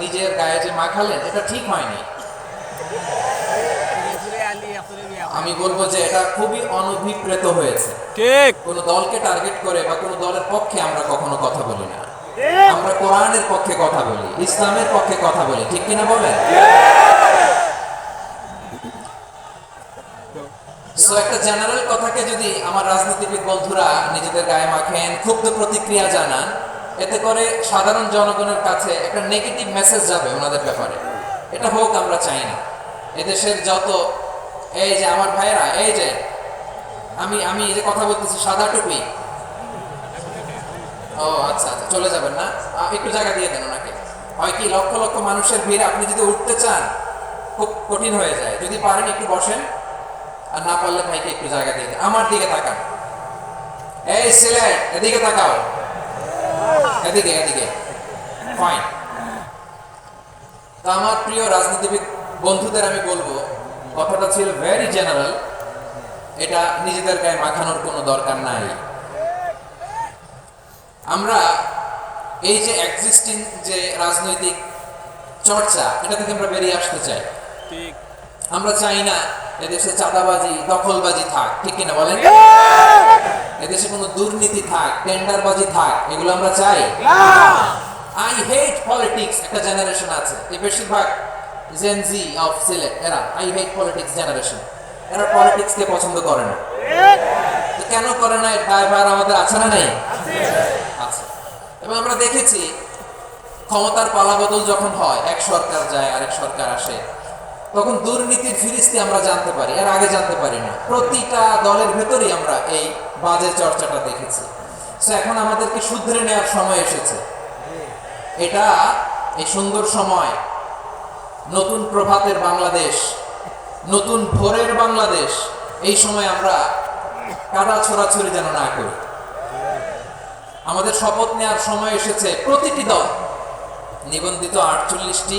নিজের গায়ে যে মাখালেন এটা ঠিক হয়নি। আমি বলব যে এটা খুবই অনভিপ্রেত হয়েছে। ঠিক। কোনো দলকে টার্গেট করে বা কোনো দলের পক্ষে আমরা কখনো কথা বলি না। আমরা কোরআনের পক্ষে কথা বলি ইসলামের পক্ষে কথা বলি ঠিক কিনা বলেন? সো একটা জেনারেল কথাকে যদি আমার রাজনীতিবিদ বন্ধুরা নিজেদের গায়ে মাখেন ক্ষুব্ধ প্রতিক্রিয়া জানান এতে করে সাধারণ জনগণের কাছে একটা নেগেটিভ মেসেজ যাবে ওনাদের ব্যাপারে। এটা হোক, আমরা চাই না। এদেশের যত, এই যে আমার ভাইয়েরা, এই যে, আমি আমি এই যে কথা বলতেছি সাদা টুপি ও আচ্ছা আচ্ছা চলে যাবেন না? একটু জায়গা দিয়ে দেন ওনাকে। হয় কি, লক্ষ লক্ষ মানুষের ভিড়ে আপনি যদি উঠতে চান, খুব কঠিন হয়ে যায়। যদি পারেন, একটু বসেন। আর না পারলে ভাইকে একটু জায়গা দিয়ে দেন। আমার দিকে তাকান। এই, সিলেট, এদিকে তাকাও। এদিকে এদিকে। ফাইন তো আমার প্রিয় রাজনীতিবিদ বন্ধুদের আমি বলব, কথাটা ছিল ভেরি জেনারেল এটা নিজেদের গায়ে মাখানোর কোনো দরকার নাই। আমরা এই যে এক্সিস্টিং যে রাজনৈতিক চর্চা, এটা থেকে আমরা বেরিয়ে আসতে চাই। ঠিক। আমরা চাই না এদেশে চাঁদাবাজি দখলবাজি থাক ঠিক কিনা বলেন? এদেশে কোনো দুর্নীতি থাক টেন্ডারবাজি থাক এগুলো আমরা চাই। আই হেট পলিটিক্স একটা জেনারেশন আছে। এই বেশিরভাগ জেনজি অফ সিলেট এরা আই হেট পলিটিক্স জেনারেশন এরা পলিটিক্সকে পছন্দ করে না। তো কেন করে না? ড্রাইভার আমাদের আছে না নেই? আছে। এবং আমরা দেখেছি ক্ষমতার পালাবদল যখন হয় এক সরকার যায় আরেক সরকার আসে। তখন দুর্নীতির ফিরিস্তি আমরা জানতে পারি, এর আগে জানতে পারি না। প্রতিটা দলের ভেতরেই আমরা এই বাজে চর্চাটা দেখেছি। তো এখন আমাদেরকে শুধরে নেওয়ার সময় এসেছে। এটা এই সুন্দর সময়, নতুন প্রভাতের বাংলাদেশ, নতুন ভোরের বাংলাদেশ, এই সময় আমরা কাদা ছোড়াছড়ি যেন না করি। আমাদের শপথ নেওয়ার সময় এসেছে প্রতিটি দল। নিবন্ধিত আটচল্লিশটি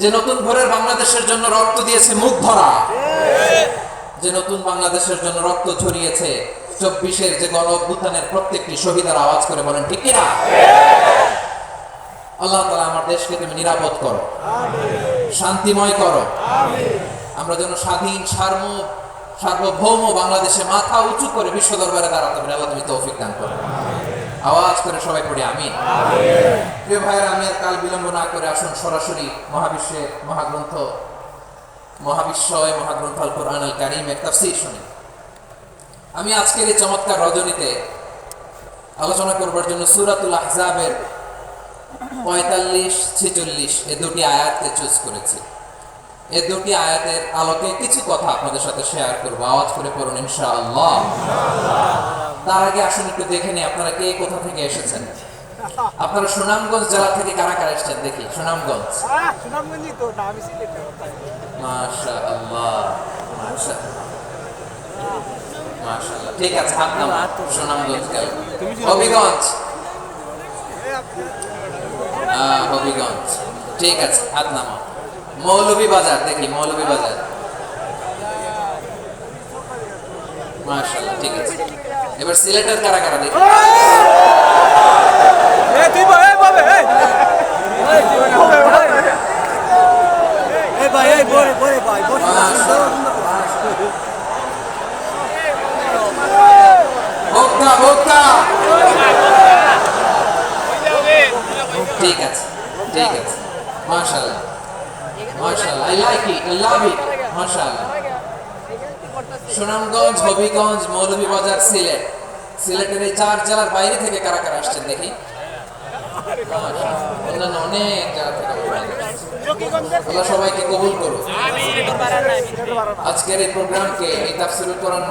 যে নতুন ভোরের বাংলাদেশের জন্য রক্ত দিয়েছে মুখ ভরা যে নতুন বাংলাদেশের জন্য রক্ত ছড়িয়েছে চব্বিশের যে গণ অভ্যুত্থানের প্রত্যেকটি শহীদের আওয়াজ করে বলেন ঠিক কিনা? আল্লাহ তালা আমার দেশকে তুমি নিরাপদ করো শান্তিময় করো। আমরা যেন স্বাধীন সার্ম সার্বভৌম বাংলাদেশে মাথা উঁচু করে বিশ্ব দরবারে দাঁড়াতে তুমি তৌফিক দান করো। আওয়াজ করে সবাই পড়ি আমি প্রিয় ভাইয়ের, আমি আর কাল বিলম্ব না করে আসুন সরাসরি মহাবিশ্বে মহাগ্রন্থ, মহাবিশ্বয় মহাগ্রন্থ কোরআন আল কারিমের তাফসীর শুনি। আমি আজকের এই চমৎকার রজনীতে আলোচনা করবার জন্য সুরাতুল আহজাবের পঁয়তাল্লিশ ছেচল্লিশ এ দুটি আয়াতকে চুজ করেছি। এ দুটি আয়াতের আলোকে কিছু কথা আপনাদের সাথে শেয়ার করব। আওয়াজ করে পড়ুন ইনশাআল্লাহ। তার আগে আসুন একটু দেখে নিই আপনারা কে কোথা থেকে এসেছেন? আপনারা সুনামগঞ্জ জেলা থেকে কারা কারা এসেছেন? দেখি সুনামগঞ্জ। মাশাআল্লাহ ঠিক আছে হাত নামা সুনামগঞ্জ গেল। হবিগঞ্জ। হবিগঞ্জ। ঠিক আছে হাত নামা মৌলভী বাজার দেখি মৌলভী বাজার। মাশাআল্লাহ ঠিক আছে। এবার সিলেটের কারা কারা দেখি ঠিক আছে ঠিক আছে। মাশাআল্লাহ। মাশাআল্লাহ I like it I love it মাশাআল্লাহ। সুনামগঞ্জ, হবিগঞ্জ, মৌলভীবাজার, সিলেট। সিলেটের এই চার জেলার বাইরে থেকে কারা কারা আসছেন দেখি? আজকের এই প্রোগ্রামকে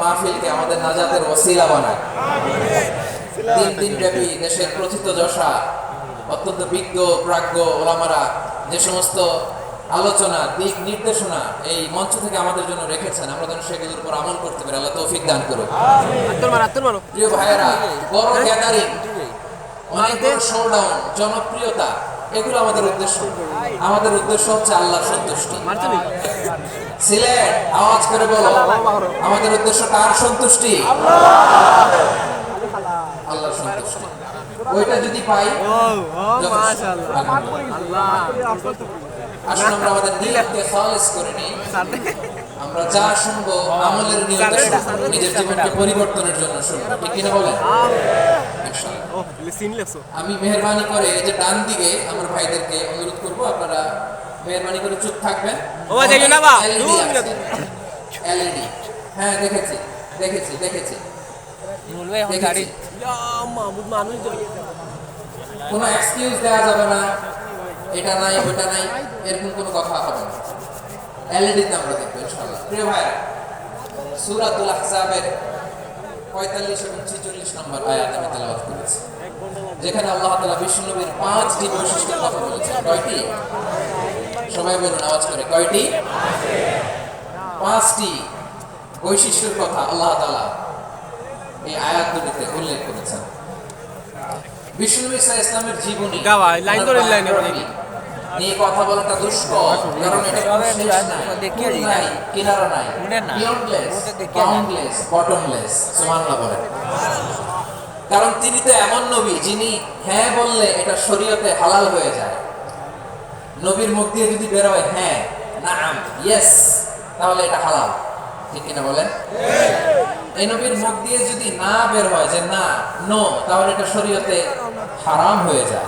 মাহফিলকে আমাদের বানায়। তিন ব্যাপী দেশের অত্যন্ত বিজ্ঞ, প্রাজ্ঞ ওলামারা, যে সমস্ত আলোচনা দিক নির্দেশনা এই মঞ্চ থেকে আমাদের জন্য রেখেছেন। আমরা যেন সেগুলোর উপর আমল করতে পারি। আল্লাহ তৌফিক দান করুন প্রিয় ভাইয়েরা বড় গ্যাদারিং অনেক বড় শোডাউন জনপ্রিয়তা এগুলো আমাদের উদ্দেশ্য। আমাদের উদ্দেশ্য হচ্ছে আল্লাহর সন্তুষ্টি। সিলেট আওয়াজ করে বলো। আমাদের উদ্দেশ্য কার সন্তুষ্টি? আল্লাহর সন্তুষ্টি। ওইটা যদি পাই। আল্লাহ। আসুন আমরা আমাদের নিয়তকে খালিস করে নিই। আমরা যা শুনব আমলের নিয়তে শুনব নিজের জীবনকে পরিবর্তনের জন্য শুনব। ঠিক কিনা বলেন? ইনশাআল্লাহ। ও সিন লেখছো আমি মেহরবানি করে যে ডান দিকে আমার ভাইদেরকে অনুরোধ করব আপনারা মেহরবানি করে চুপ থাকবেন। মিনাত। LED হ্যাঁ দেখেছি দেখেছি দেখেছি। বলবে এখন দেখেছি। গাড়ি। মাহমুদ মানুষ তো কোনো এক্সকিউজ দেওয়া যাবে না। এটা নাই ওটা নাই এরকম কোনো কথা হবে না। এলইডিতে আমরা দেখব ইনশাআল্লাহ। প্রিয় ভাইরা সূরাতুল আহজাবের 45 এবং 46 নম্বর আয়াত আমি তেলাওয়াত করেছি যেখানে আল্লাহ তাআলা বিষ্ণুনবীর পাঁচটি বৈশিষ্ট্যের কথা বলেছেন। কয়টি? সবাই বলুন আওয়াজ করে। কয়টি? পাঁচটি বৈশিষ্ট্যের কথা আল্লাহ তালা এই আয়াত দুটিতে উল্লেখ করেছেন। বিষ্ণু ইসা ইসলামের জীবনী ভাই, লাইন ধরে লাইনে কথা বলাটা দুষ্কর কারণ এটা কোনো শেষ নাই, দেখিয়ে শুরু দিই। নাই কিনারা নাই না। বিয়ন্ডলেস ওটা দেখিয়ে দিই। বাউন্ডলেস বটমলেস সুবহানাল্লাহ বলেন কারণ তিনি তো এমন নবী যিনি হ্যাঁ বললে এটা শরীয়তে হালাল হয়ে যায় নবীর মুখ দিয়ে যদি বের হয় হ্যাঁ নাম ইয়েস তাহলে এটা হালাল ঠিক কিনা বলেন এই নবীর মুখ দিয়ে যদি না বের হয় যে না নো তাহলে এটা শরীয়তে হারাম হয়ে যায়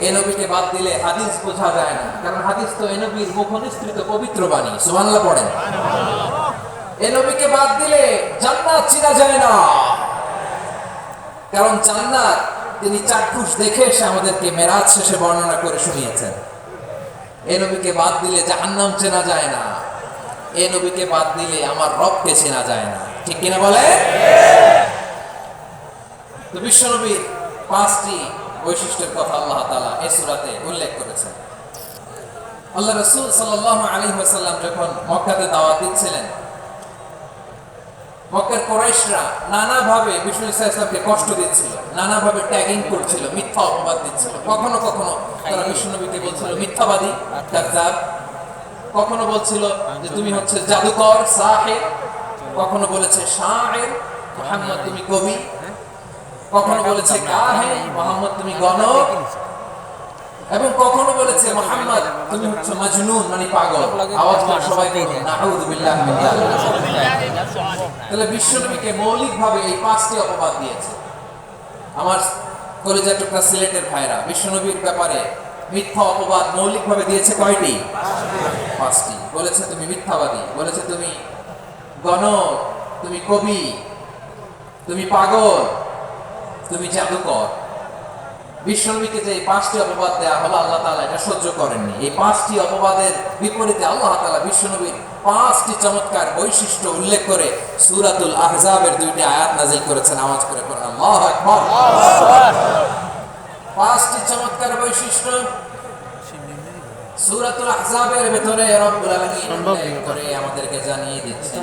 এ বাদ দিলে হাদিস বোঝা যায় না। কারণ হাদিস তো এ নবীর পবিত্র বাণী পড়েন। বাদ দিলে জান্নাত চিনা যায় না। কারণ জান্নাত, তিনি চাক্ষুষ দেখে এসে আমাদেরকে মেরাজ শেষে বর্ণনা করে শুনিয়েছেন। এ নবীকে বাদ দিলে জাহান্নাম চেনা যায় না। এ নবীকে বাদ দিলে আমার রবকে চেনা যায় না। ঠিক কিনা বলে বিশ্বনবীর পাঁচটি বৈশিষ্ট্যের কথা আল্লাহ তাআলা এই সূরাতে উল্লেখ করেছেন। আল্লাহ রাসূল সাল্লাল্লাহু আলাইহি ওয়াসাল্লাম যখন মক্কাতে দাওয়াত দিচ্ছিলেন মক্কার কোরাইশরা নানাভাবে বিষ্ণু ইসা ইসলামকে কষ্ট দিচ্ছিল নানাভাবে ট্যাগিং করছিল মিথ্যা অপবাদ দিচ্ছিল। কখনো কখনো তারা বিষ্ণু নবীকে বলছিল মিথ্যাবাদী কাযযাব। কখনো বলছিল যে তুমি হচ্ছে জাদুকর সাহেব কখনো বলেছে শায়ের মোহাম্মদ তুমি কবি। কখনো বলেছে কাহে? মোহাম্মদ, তুমি গণক। এবং কখনো বলেছে, মোহাম্মদ, তুমি হচ্ছে মজনুন মানে পাগল। আওয়াজ করে সবাই বলুন মিন তাহলে বিশ্বনবীকে মৌলিকভাবে এই পাঁচটি অপবাদ দিয়েছে। আমার কলেজা টুকরা সিলেটের ভাইরা বিশ্বনবীর ব্যাপারে মিথ্যা অপবাদ মৌলিকভাবে দিয়েছে কয়টি? পাঁচটি। বলেছে, তুমি মিথ্যাবাদী। বলেছে, তুমি গণক। তুমি কবি। তুমি পাগল। তুমি চালু কর। বিশ্বনবীকে যে পাঁচটি অপবাদ দেয়া হলো, আল্লাহ তালা এটা সহ্য করেননি। এই পাঁচটি অপবাদের বিপরীতে আল্লাহ তালা বিশ্বনবীর পাঁচটি চমৎকার বৈশিষ্ট্য উল্লেখ করে সুরাতুল আহজাবের দুইটি আয়াত নাজিল করেছেন। আওয়াজ করে পড়েন। পাঁচটি চমৎকার বৈশিষ্ট্য সুরাতুল আহজাবের ভেতরে রব্বুল আলামিন করে আমাদেরকে জানিয়ে দিচ্ছেন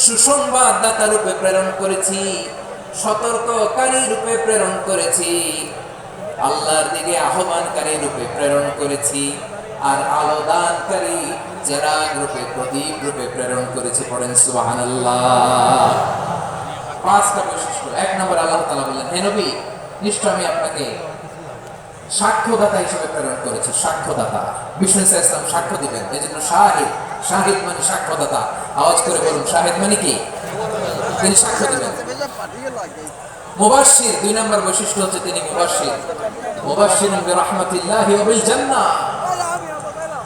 সুসংবাদ দাতা রূপে প্রেরণ করেছি, সতর্ককারী রূপে প্রেরণ করেছি, আল্লাহর দিকে আহ্বানকারী রূপে প্রেরণ করেছি, আর আলো দানকারী চেরাগ রূপে, প্রদীপ রূপে প্রেরণ করেছি, পড়েন সুবহানাল্লাহ। পাঁচটা বৈশিষ্ট্য। এক নম্বর, আল্লাহ তাআলা বললেন, হে নবী, নিশ্চয় আমি আপনাকে সাক্ষ্যদাতা হিসেবে প্রেরণ করেছি, সাক্ষ্যদাতা। ইসা ইসলাম সাক্ষ্য দিবেন এই জন্য শাহিদ। শাহিদ মানে সাক্ষ্যদাতা। আওয়াজ করে বলুন শাহিদ মানে কি? তিনি সাক্ষ্য দিবেন। মুবাশশির দুই নম্বর বৈশিষ্ট্য হচ্ছে তিনি বিরহমাতিল্লাহি ওয়া বিল জান্নাহ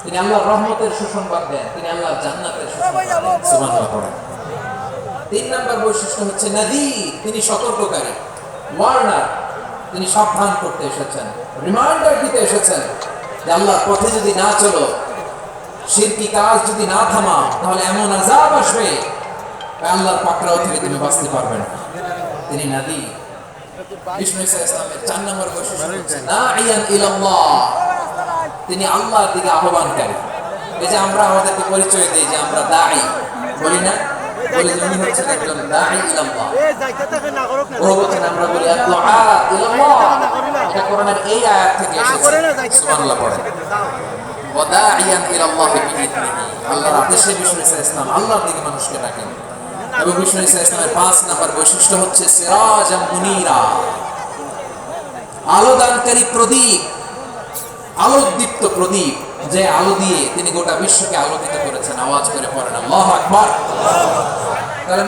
তিনি আল্লাহর রহমতের সুসংবাদ দেন তিনি আল্লাহর জান্নাতের সুসংবাদ দেন। সুবহানাল্লাহ পড়েন। তিন নম্বর বৈশিষ্ট্য হচ্ছে নাযীর তিনি সতর্ককারী। ওয়ার্নার তিনি সাবধান করতে এসেছেন। রিমাইন্ডার দিতে এসেছেন যে আল্লাহর পথে যদি না চলো শিরকি কাজ যদি না থামা তাহলে এমন আযাব আসবে। আল্লাহর পাকড়াও থেকে তুমি বাঁচতে পারবে না। তিনি নাদি তিনি আল্লাহর দিকে এই যে আমরা আমাদেরকে পরিচয় দিই যে আমরা দাঈ, বলি না? বলি আমরা বলি এই আয়াত থেকে ওয়াদাইয়ান ইলাল্লাহ বিইذনিহি আল্লাহর আদেশে বিষ্ণু ইসা ইসলাম। আল্লাহর দিকে মানুষকে ডাকেন এবং বিষ্ণু ইসা ইসলামের পাঁচ নাম্বার বৈশিষ্ট্য হচ্ছে সিরাজাম মুনীরা। আলো দানকারী প্রদীপ। আলোকদীপ্ত প্রদীপ। যে আলো দিয়ে তিনি গোটা বিশ্বকে আলোকিত করেছেন। আওয়াজ করে পড়েন। আল্লাহু আকবার।